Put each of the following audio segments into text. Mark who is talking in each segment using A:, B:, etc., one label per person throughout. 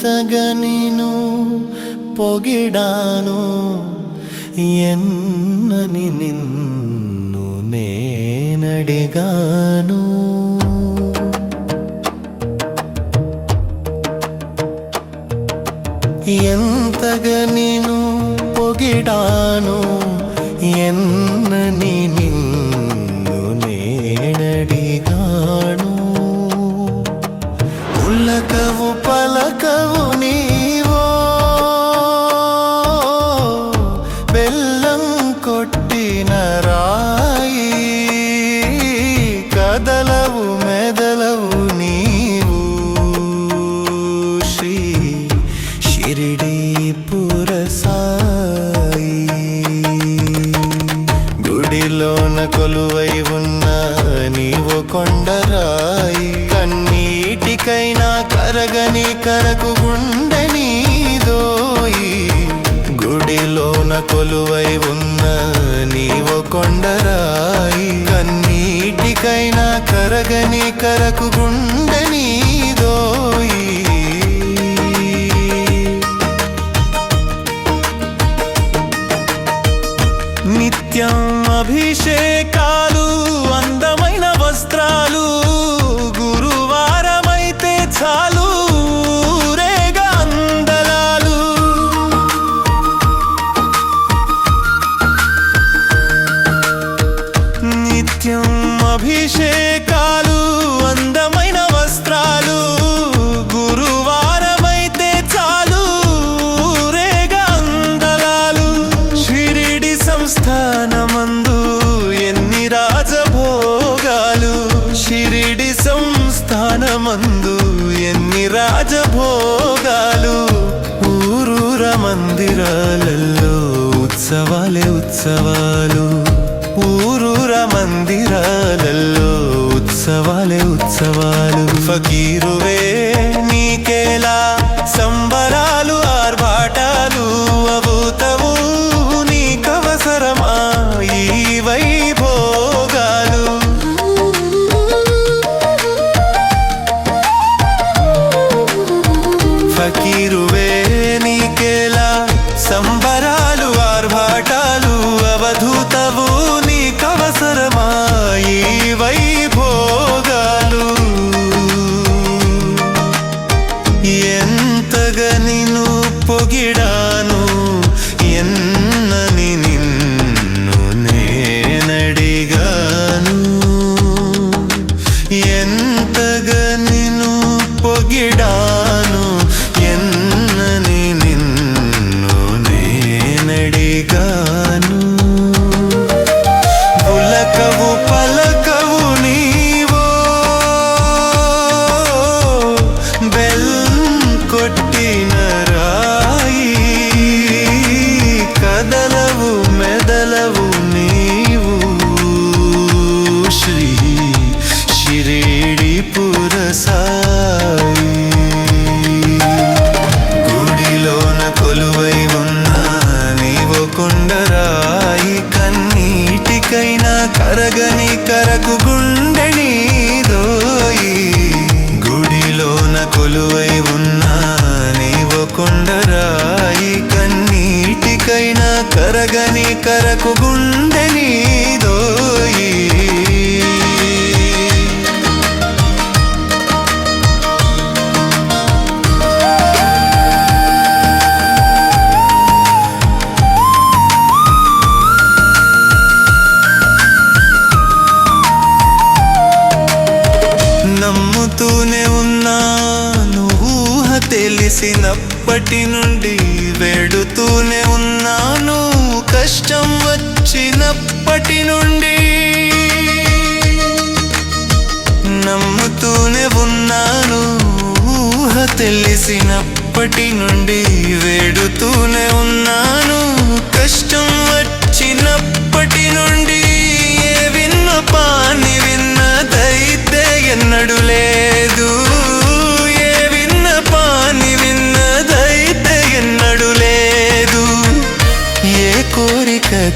A: ఎంతగనిను పొగిడాను ఎన్నని నిన్ను నేనడిగాను. ఎంతగనిను పొగిడాను ఎన్నని నిన్ను నేనడిగాను. ఉల్లకవు పలకవు కొండరాయి కన్నీటికైనా కరగని కరకు గుండె నీదోయి. గుడిలోన కొలువై ఉన్న నీవో కొండరాయి కన్నీటికైనా కరగని కరకు గుండె నీదోయి. నిత్యం అభిషేకా అభిషేకాలు అందమైన వస్త్రాలు గురువారమైతే చాలు రేగా అందలాలు షిరిడి సంస్థానమందు ఎన్ని రాజభోగాలు. షిరిడి సంస్థానమందు ఎన్ని రాజభోగాలు. ఊరూర మందిరాలలో ఉత్సవాలే ఉత్సవాలు. ఊరూర మందిరాలలో ఉత్సవాలే ఉత్సవాలు. ఫకీరువే నీకేలా సంబరాలు ఆర్భాటాలు పొగిడాను ఎన్నని కొలువై ఉన్నా నీవు కొండరాయి కన్నీటికైనా కరగని కరకు గుండె నమ్ముతూనే ఉన్నాను. ఊహ తెలిసినప్పటి నుండి వెడుతూనే ఉన్నాను. కష్టం వచ్చినప్పటి నుండి నమ్ముతూనే ఉన్నాను. ఊహ తెలిసినప్పటి నుండి వేడుతూనే ఉన్నాను. కష్టం వచ్చినప్పటి నుండి ఏ విన్నపాన్ని విన్న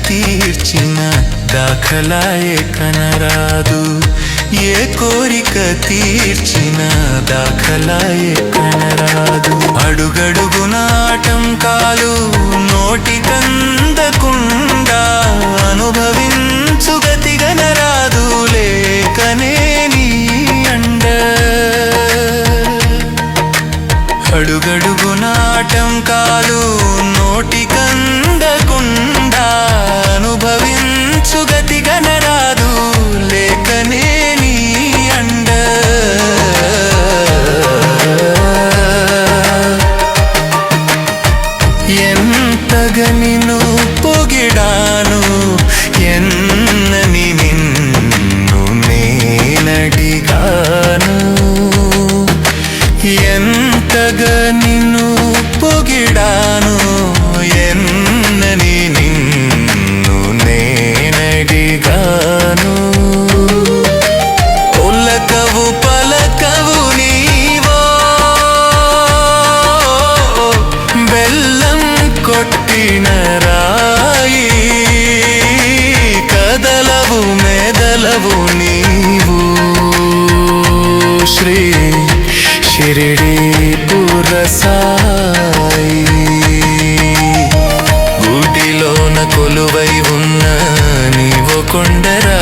A: తీర్చిన దాఖలాయే కనరాదు. ఏ కోరిక తీర్చిన దాఖలాయే కనరాదు. కాలు నోటి కందకుండా అనుభవించు శ్రీ షిరిడి పురసాయి గుడిలోన కొలువై ఉన్న నీవు కొండరా